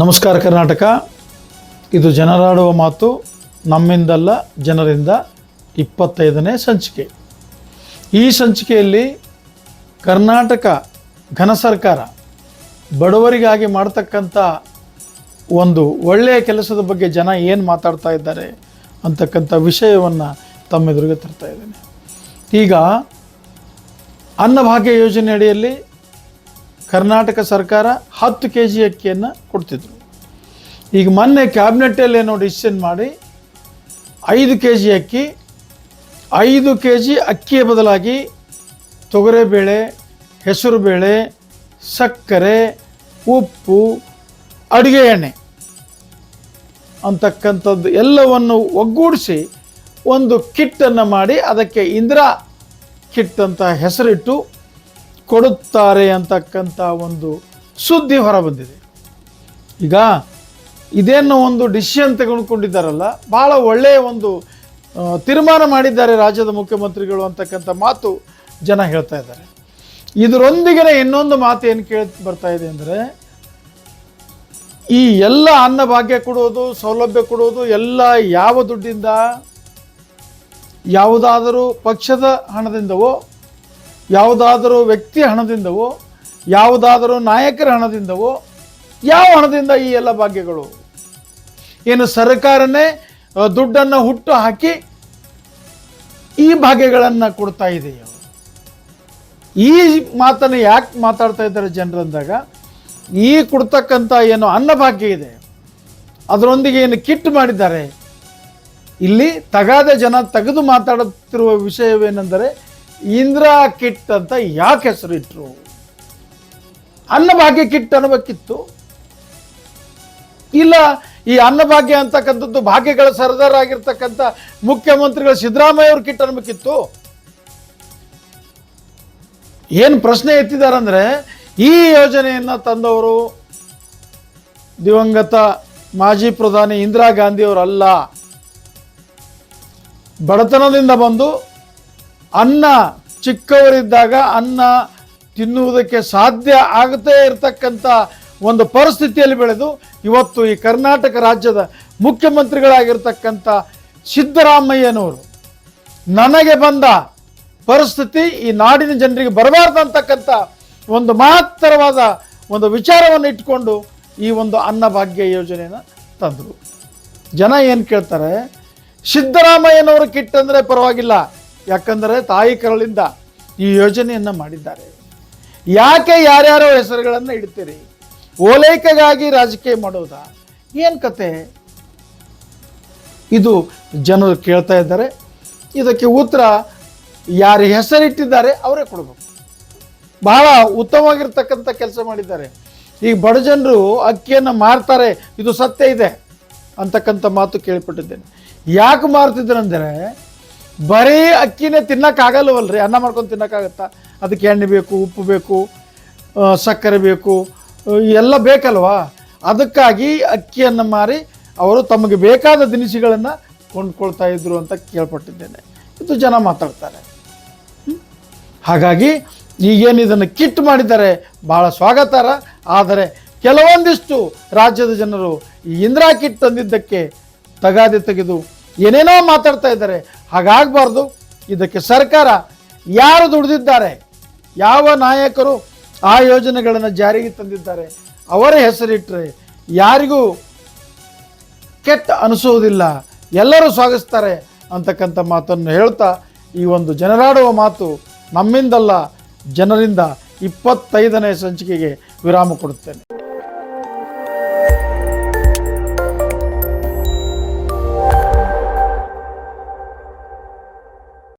ನಮಸ್ಕಾರ ಕರ್ನಾಟಕ. ಇದು ಜನರಾಡುವ ಮಾತು, ನಮ್ಮಿಂದಲ್ಲ ಜನರಿಂದ ಇಪ್ಪತ್ತೈದನೇ ಸಂಚಿಕೆ. ಈ ಸಂಚಿಕೆಯಲ್ಲಿ ಕರ್ನಾಟಕ ಘನ ಸರ್ಕಾರ ಬಡವರಿಗಾಗಿ ಮಾಡ್ತಕ್ಕಂಥ ಒಂದು ಒಳ್ಳೆಯ ಕೆಲಸದ ಬಗ್ಗೆ ಜನ ಏನು ಮಾತಾಡ್ತಾ ಇದ್ದಾರೆ ಅಂತಕ್ಕಂಥ ವಿಷಯವನ್ನು ತಮ್ಮೆದುರಿಗೆ ತರ್ತಾ ಇದ್ದೇನೆ. ಈಗ ಅನ್ನಭಾಗ್ಯ ಯೋಜನೆ ಅಡಿಯಲ್ಲಿ ಕರ್ನಾಟಕ ಸರ್ಕಾರ ಹತ್ತು ಕೆ ಜಿ ಅಕ್ಕಿಯನ್ನು ಕೊಡ್ತಿದ್ರು. ಈಗ ಮೊನ್ನೆ ಕ್ಯಾಬಿನೆಟ್ಟಲ್ಲಿ ಏನೋ ಡಿಸಿಷನ್ ಮಾಡಿ ಐದು ಕೆ ಜಿ ಅಕ್ಕಿ, ಐದು ಕೆ ಜಿ ಅಕ್ಕಿಯ ಬದಲಾಗಿ ತೊಗರೆಬೇಳೆ, ಹೆಸರುಬೇಳೆ, ಸಕ್ಕರೆ, ಉಪ್ಪು, ಅಡುಗೆ ಎಣ್ಣೆ ಅಂತಕ್ಕಂಥದ್ದು ಎಲ್ಲವನ್ನು ಒಗ್ಗೂಡಿಸಿ ಒಂದು ಕಿಟ್ಟನ್ನು ಮಾಡಿ ಅದಕ್ಕೆ ಇಂದಿರಾ ಕಿಟ್ ಅಂತ ಹೆಸರಿಟ್ಟು ಕೊಡುತ್ತಾರೆ ಅಂತಕ್ಕಂಥ ಒಂದು ಸುದ್ದಿ ಹೊರಬಂದಿದೆ. ಈಗ ಇದೇನು ಒಂದು ಡಿಸಿಷನ್ ತೆಗೆದುಕೊಂಡಿದ್ದಾರಲ್ಲ ಭಾಳ ಒಳ್ಳೆಯ ಒಂದು ತೀರ್ಮಾನ ಮಾಡಿದ್ದಾರೆ ರಾಜ್ಯದ ಮುಖ್ಯಮಂತ್ರಿಗಳು ಅಂತಕ್ಕಂಥ ಮಾತು ಜನ ಹೇಳ್ತಾ ಇದ್ದಾರೆ. ಇದರೊಂದಿಗೆ ಇನ್ನೊಂದು ಮಾತು ಏನು ಕೇಳಿ ಬರ್ತಾ ಇದೆ ಅಂದರೆ, ಈ ಎಲ್ಲ ಅನ್ನಭಾಗ್ಯ ಕೊಡೋದು, ಸೌಲಭ್ಯ ಕೊಡೋದು, ಎಲ್ಲ ಯಾವ ದುಡ್ಡಿಂದ, ಯಾವುದಾದರೂ ಪಕ್ಷದ ಹಣದಿಂದವೋ ಯಾವುದಾದರೂ ವ್ಯಕ್ತಿ ಹಣದಿಂದವೋ, ಯಾವುದಾದರೂ ನಾಯಕರ ಹಣದಿಂದವೋ, ಯಾವ ಹಣದಿಂದ ಈ ಎಲ್ಲ ಭಾಗ್ಯಗಳು? ಏನು ಸರ್ಕಾರನೇ ದುಡ್ಡನ್ನು ಹುಟ್ಟು ಹಾಕಿ ಈ ಭಾಗ್ಯಗಳನ್ನು ಕೊಡ್ತಾ ಇದೆಯೋ? ಈ ಮಾತನ್ನು ಯಾಕೆ ಮಾತಾಡ್ತಾ ಇದ್ದಾರೆ ಜನರಂದಾಗ ಈ ಕೊಡ್ತಕ್ಕಂಥ ಏನು ಅನ್ನಭಾಗ್ಯ ಇದೆ, ಅದರೊಂದಿಗೆ ಏನು ಕಿಟ್ ಮಾಡಿದ್ದಾರೆ, ಇಲ್ಲಿ ತಗಾದ ಜನ ತೆಗೆದು ಮಾತಾಡುತ್ತಿರುವ ವಿಷಯವೇನೆಂದರೆ ಇಂದಿರಾ ಕಿಟ್ ಅಂತ ಯಾಕೆ ಹೆಸರಿಟ್ರು ಅನ್ನಭಾಗ್ಯ ಕಿಟ್ ಅನ್ನಬೇಕಿತ್ತು. ಇಲ್ಲ, ಈ ಅನ್ನಭಾಗ್ಯ ಅಂತಕ್ಕಂಥದ್ದು ಭಾಗ್ಯಗಳ ಸರದಾರ ಆಗಿರ್ತಕ್ಕಂಥ ಮುಖ್ಯಮಂತ್ರಿಗಳ ಸಿದ್ದರಾಮಯ್ಯ ಅವ್ರ ಕಿಟ್ ಅನ್ಬೇಕಿತ್ತು ಏನು ಪ್ರಶ್ನೆ ಎತ್ತಿದಾರಂದ್ರೆ, ಈ ಯೋಜನೆಯನ್ನು ತಂದವರು ದಿವಂಗತ ಮಾಜಿ ಪ್ರಧಾನಿ ಇಂದಿರಾ ಗಾಂಧಿ ಅವರಲ್ಲ. ಬಡತನದಿಂದ ಬಂದು ಅನ್ನ ಚಿಕ್ಕವರಿದ್ದಾಗ ಅನ್ನ ತಿನ್ನುವುದಕ್ಕೆ ಸಾಧ್ಯ ಆಗದೇ ಇರತಕ್ಕಂಥ ಒಂದು ಪರಿಸ್ಥಿತಿಯಲ್ಲಿ ಬೆಳೆದು ಇವತ್ತು ಈ ಕರ್ನಾಟಕ ರಾಜ್ಯದ ಮುಖ್ಯಮಂತ್ರಿಗಳಾಗಿರ್ತಕ್ಕಂಥ ಸಿದ್ದರಾಮಯ್ಯನವರು, ನನಗೆ ಬಂದ ಪರಿಸ್ಥಿತಿ ಈ ನಾಡಿನ ಜನರಿಗೆ ಬರಬಾರ್ದು ಅಂತಕ್ಕಂಥ ಒಂದು ಮಹತ್ತರವಾದ ಒಂದು ವಿಚಾರವನ್ನು ಇಟ್ಕೊಂಡು ಈ ಒಂದು ಅನ್ನಭಾಗ್ಯ ಯೋಜನೆಯನ್ನು ತಂದರು. ಜನ ಏನು ಕೇಳ್ತಾರೆ, ಸಿದ್ದರಾಮಯ್ಯನವರು ಕಿಟ್ ಅಂದರೆ ಪರವಾಗಿಲ್ಲ. ಯಾಕಂದರೆ ತಾಯಿ ಕರಳಿಂದ ಈ ಯೋಜನೆಯನ್ನು ಮಾಡಿದ್ದಾರೆ. ಯಾಕೆ ಯಾರ್ಯಾರೋ ಹೆಸರುಗಳನ್ನು ಇಡ್ತೀರಿ? ಓಲೈಕೆಗಾಗಿ ರಾಜಕೀಯ ಮಾಡೋದಾ? ಏನು ಕತೆ? ಇದು ಜನರು ಕೇಳ್ತಾ ಇದ್ದಾರೆ. ಇದಕ್ಕೆ ಉತ್ತರ, ಯಾರು ಹೆಸರಿಟ್ಟಿದ್ದಾರೆ ಅವರೇ ಕೊಡಬೇಕು. ಬಹಳ ಉತ್ತಮವಾಗಿರ್ತಕ್ಕಂಥ ಕೆಲಸ ಮಾಡಿದ್ದಾರೆ. ಈಗ ಬಡ ಜನರು ಅಕ್ಕಿಯನ್ನು ಮಾರ್ತಾರೆ, ಇದು ಸತ್ಯ ಇದೆ ಅಂತಕ್ಕಂಥ ಮಾತು ಕೇಳಿಪಟ್ಟಿದ್ದೇನೆ. ಯಾಕೆ ಮಾರ್ತಿದ್ರಂದರೆ ಬರೀ ಅಕ್ಕಿನೇ ತಿನ್ನಕ್ಕಾಗಲ್ಲವಲ್ರಿ ಅನ್ನ ಮಾಡ್ಕೊಂಡು ತಿನ್ನೋಕ್ಕಾಗತ್ತಾ ಅದಕ್ಕೆ ಎಣ್ಣೆ ಬೇಕು, ಉಪ್ಪು ಬೇಕು ಸಕ್ಕರೆ ಬೇಕು ಎಲ್ಲ ಬೇಕಲ್ವಾ? ಅದಕ್ಕಾಗಿ ಅಕ್ಕಿಯನ್ನು ಮಾರಿ ಅವರು ತಮಗೆ ಬೇಕಾದ ದಿನಸಿಗಳನ್ನು ಕೊಂಡ್ಕೊಳ್ತಾ ಇದ್ರು ಅಂತ ಕೇಳ್ಪಟ್ಟಿದ್ದೇನೆ. ಇದು ಜನ ಮಾತಾಡ್ತಾರೆ. ಹಾಗಾಗಿ ಈಗೇನು ಇದನ್ನು ಕಿಟ್ ಮಾಡಿದ್ದಾರೆ ಭಾಳ ಸ್ವಾಗತಾರ. ಆದರೆ ಕೆಲವೊಂದಿಷ್ಟು ರಾಜ್ಯದ ಜನರು ಈ ಇಂದಿರಾ ಕಿಟ್ ತಂದಿದ್ದಕ್ಕೆ ತಗಾದೆ ತೆಗೆದು ಏನೇನೋ ಮಾತಾಡ್ತಾ ಇದ್ದಾರೆ. ಹಾಗಾಗಬಾರ್ದು. ಇದಕ್ಕೆ ಸರ್ಕಾರ ಯಾರು ದುಡಿದಿದ್ದಾರೆ? ಯಾವ ನಾಯಕರು ಆ ಯೋಜನೆಗಳನ್ನು ಜಾರಿಗೆ ತಂದಿದ್ದಾರೆ? ಅವರ ಹೆಸರಿಟ್ಟರೆ ಯಾರಿಗೂ ಕೆಟ್ಟ ಅನಿಸುವುದಿಲ್ಲ ಎಲ್ಲರೂ ಸ್ವಾಗತಿಸ್ತಾರೆ ಅಂತಕ್ಕಂಥ ಮಾತನ್ನು ಹೇಳ್ತಾ ಈ ಒಂದು ಜನರಾಡುವ ಮಾತು ನಮ್ಮಿಂದಲ್ಲ ಜನರಿಂದ ಇಪ್ಪತ್ತೈದನೇ ಸಂಚಿಕೆಗೆ ವಿರಾಮ ಕೊಡುತ್ತೇನೆ.